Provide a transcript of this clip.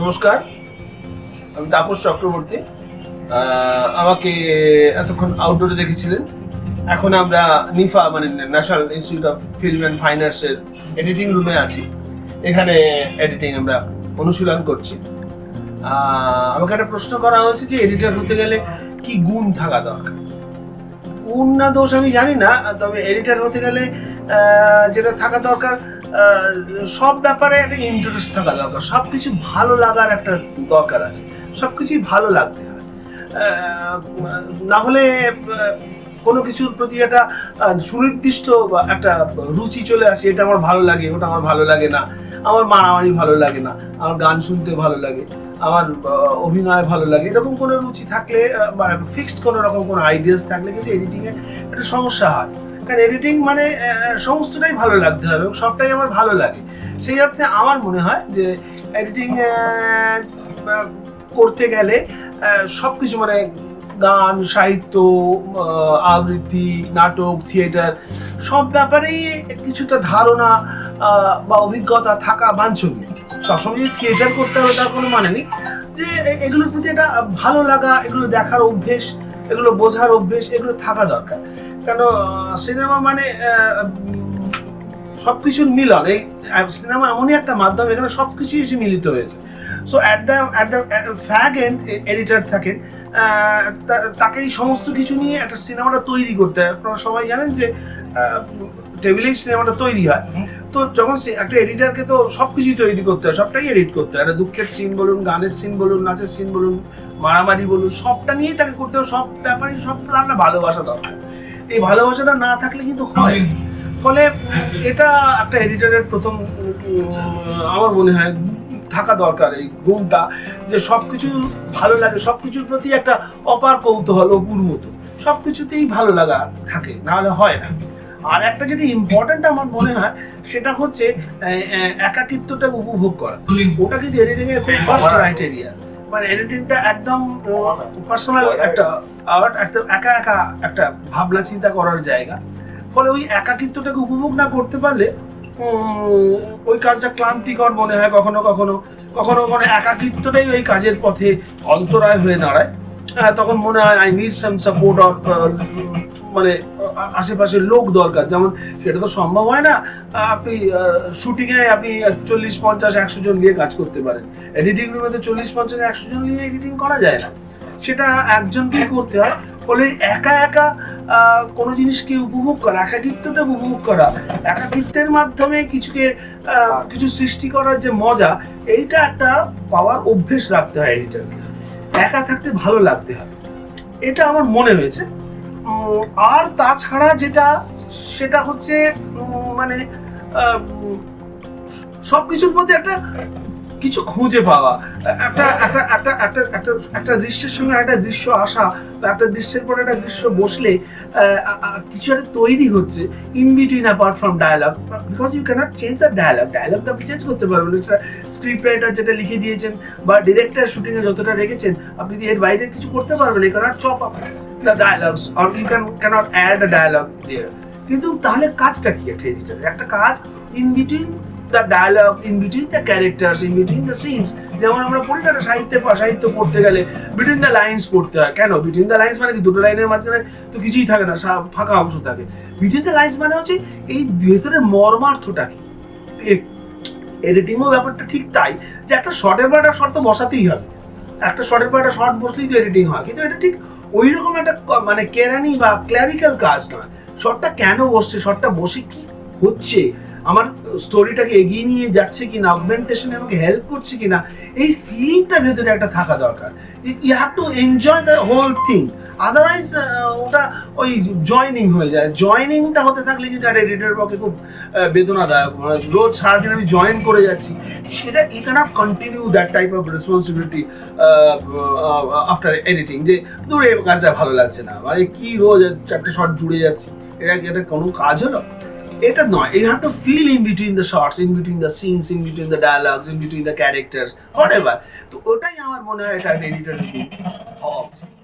নমস্কার, আমি তাপস চক্রবর্তী। আমাকে এতক্ষণ আউটডোরে দেখেছিলেন। এখন আমরা নিফা মানে national institute of film and fine আর্টসের এডিটিং রুমে আছি। এখানে এডিটিং আমরা অনুশীলন করছি। আমাকে একটা প্রশ্ন করা হয়েছে যে এডিটর হতে গেলে কি গুণ থাকা দরকার? গুণ না, দোষ আমি জানি না, তবে এডিটর হতে গেলে যেটা থাকা দরকার সব ব্যাপারে একটা ইন্টারেস্ট থাকা দরকার। সব কিছু ভালো লাগার একটা দরকার আছে। সব কিছুই ভালো লাগতে হয়। না হলে কোনো কিছুর প্রতি একটা সুনির্দিষ্ট একটা রুচি চলে আসে, এটা আমার ভালো লাগে, ওটা আমার ভালো লাগে না। আমার মারামারি ভালো লাগে না। আমার গান শুনতে ভালো লাগে। আমার অভিনয় ভালো লাগে। এরকম কোনো রুচি থাকলে বা ফিক্সড কোনো রকম কোনো আইডিয়াস থাকলে কিন্তু এডিটিংয়ে একটা সমস্যা হয়। কারণ এডিটিং মানে সমস্তটাই ভালো লাগতে হবে এবং সবটাই আমার ভালো লাগে। সেই অর্থে আমার মনে হয় যে এডিটিং করতে গেলে সব কিছু মানে গান, সাহিত্য আবৃত্তি, নাটক থিয়েটার সব ব্যাপারেই কিছুটা ধারণা বা অভিজ্ঞতা থাকা বাঞ্ছনীয়। সবসময় যে থিয়েটার করতে হবে তার কোনো মানে নেই যে এগুলোর প্রতি একটা ভালো লাগা, এগুলো দেখার অভ্যেস, এগুলো বোঝার অভ্যেস, এগুলো থাকা দরকার। কেন সিনেমা মানে সব কিছুর মিলন। এই সিনেমা এমনই একটা মাধ্যম, এখানে সব কিছুই এসে মিলিত হয়েছে। So at the at the fag end editor থাকেন তাকে এই সমস্ত কিছু নিয়ে একটা সিনেমাটা তৈরি করতে হয়। আপনারা সবাই জানেন যে টেবিলেই সিনেমাটা তৈরি হয়। তো যখন একটা এডিটারকে তো সব কিছুই তৈরি করতে হয়, সবটাই এডিট করতে হয়। একটা দুঃখের সিন বলুন, গানের সিন বলুন, নাচের সিন বলুন, মারামারি বলুন, সবটা নিয়েই তাকে করতে হবে সব ব্যাপারে সব একটা ভালোবাসা দরকার। এই ভালোবাসাটা না থাকলে কিন্তু হয় ফলে এটা একটা এডিটরের প্রথম আমার মনে হয় থাকা দরকার এই গুণটা যে সবকিছু ভালো লাগে সব কিছুর প্রতি একটা অপার কৌতূহল ও মতো সবকিছুতেই ভালো লাগা থাকে নাহলে হয় না। আর একটা যেটা ইম্পর্ট্যান্ট আমার মনে হয় সেটা হচ্ছে একাকিত্বটা উপভোগ করা। ওটা কিন্তু এডিটিং এর খুব ফার্স্ট ক্রাইটেরিয়া মানে এডিটিংটা একদম পার্সোনাল একটা আর্ট একটা একা একা একটা ভাবনা চিন্তা করার জায়গা। ফলে ওই একাকিত্বটাকে উপভোগ না করতে পারলে ওই কাজটা ক্লান্তিকর মনে হয় কখনো কখনো। কখনো কখনো একাকিত্বটাই ওই কাজের পথে অন্তরায় হয়ে দাঁড়ায়। আহ, তখন মনে হয় I need some support or মানে আশেপাশের লোক দরকার। যেমন সেটা তো সম্ভব হয় না আপনি শুটিংয়ে আপনি চল্লিশ, পঞ্চাশ, একশো জন নিয়ে কাজ করতে পারেন। এডিটিং রুমে তো চল্লিশ, পঞ্চাশ, একশো জন নিয়ে এডিটিং করা যায় না। সেটা একজনকেই করতে হয়, ফলে একা একা কোনো জিনিসকে উপভোগ করা, একাকিত্বটা উপভোগ করা, একাকিত্বের মাধ্যমে কিছুকে কিছু সৃষ্টি করার যে মজা, এইটা একটা পাওয়ার অভ্যেস রাখতে হয় এডিটারকে একা থাকতে ভালো লাগতে হবে এটা আমার মনে হয়েছে। আর তাছাড়া যেটা সেটা হচ্ছে মানে সব কিছুর মধ্যে একটা কিছু খুঁজে পাওয়া। একটা একটা একটা একটা একটা একটা দৃশ্যের সঙ্গে একটা দৃশ্য আসা বা একটা দৃশ্যের পর একটা দৃশ্য বসলে কিছু একটা তৈরি হচ্ছে in between apart from dialogue because you cannot change the dialogue dialogue তো আপনি চেঞ্জ করতে পারবেন সেটা স্ক্রিপ্ট রাইটার যেটা লিখে দিয়েছেন বা ডিরেক্টর শুটিংয়ে যতটা রেখেছেন, আপনি এর বাইরে কিছু করতে পারবেন you cannot chop up the dialogues or you can cannot add the dialogue there কিন্তু তাহলে কাজটা কি একটা কাজ in between the dialogues in between the characters in between the scenes যেমন আমরা পড়ি না সাহিত্যে পড়তে গেলে বিটুইন দ্য লাইন্স পড়তে হয়। কেন? বিটুইন দ্য লাইন্স মানে কি? দুটো লাইনের মাঝখানে তো কিছুই থাকে না ফাঁকা অংশ থাকে। বিটুইন দ্য লাইন্স মানে হচ্ছে এই ভেতরে মর্মার্থটা কি? এডিটিংও ব্যাপারটা ঠিক তাই যে একটা শর্টের পর একটা শর্ট তো বসাতেই হবে। একটা শর্টের পর একটা শর্ট বসলেই তো এডিটিং হয়। কিন্তু এটা ঠিক ওই রকম একটা মানে কেরানি বা ক্ল্যারিক্যাল কাজ নয়। শর্টটা কেন বসছে? শর্টটা বসে কি হচ্ছে? আমার স্টোরিটাকে এগিয়ে নিয়ে যাচ্ছে কিনা অগমেন্টেশনে আমাকে হেল্প করছে কিনা, এই ফিলিংটা ভেতরে একটা থাকা দরকার। You have to enjoy the whole thing otherwise ওটা ওই জয়নিং হয়ে যায়। জয়নিংটা হতে থাকলে কিন্তু একটা এডিটের পক্ষে খুব বেদনাদায়ক। মানে রোজ সারাদিন আমি জয়েন করে যাচ্ছি। সেটা I cannot continue that type of responsibility after editing যে, দূরে কাজটা ভালো লাগছে না। মানে কি রোজ চারটে শর্ট জুড়ে যাচ্ছি? এটা কি এটা কোনো কাজ হলো? এটা নয় you have to fill in between the shots in between the scenes in between the dialogues in between the characters what তো ওটাই আমার মনে হয় এটা এডিটার হওয়া উচিত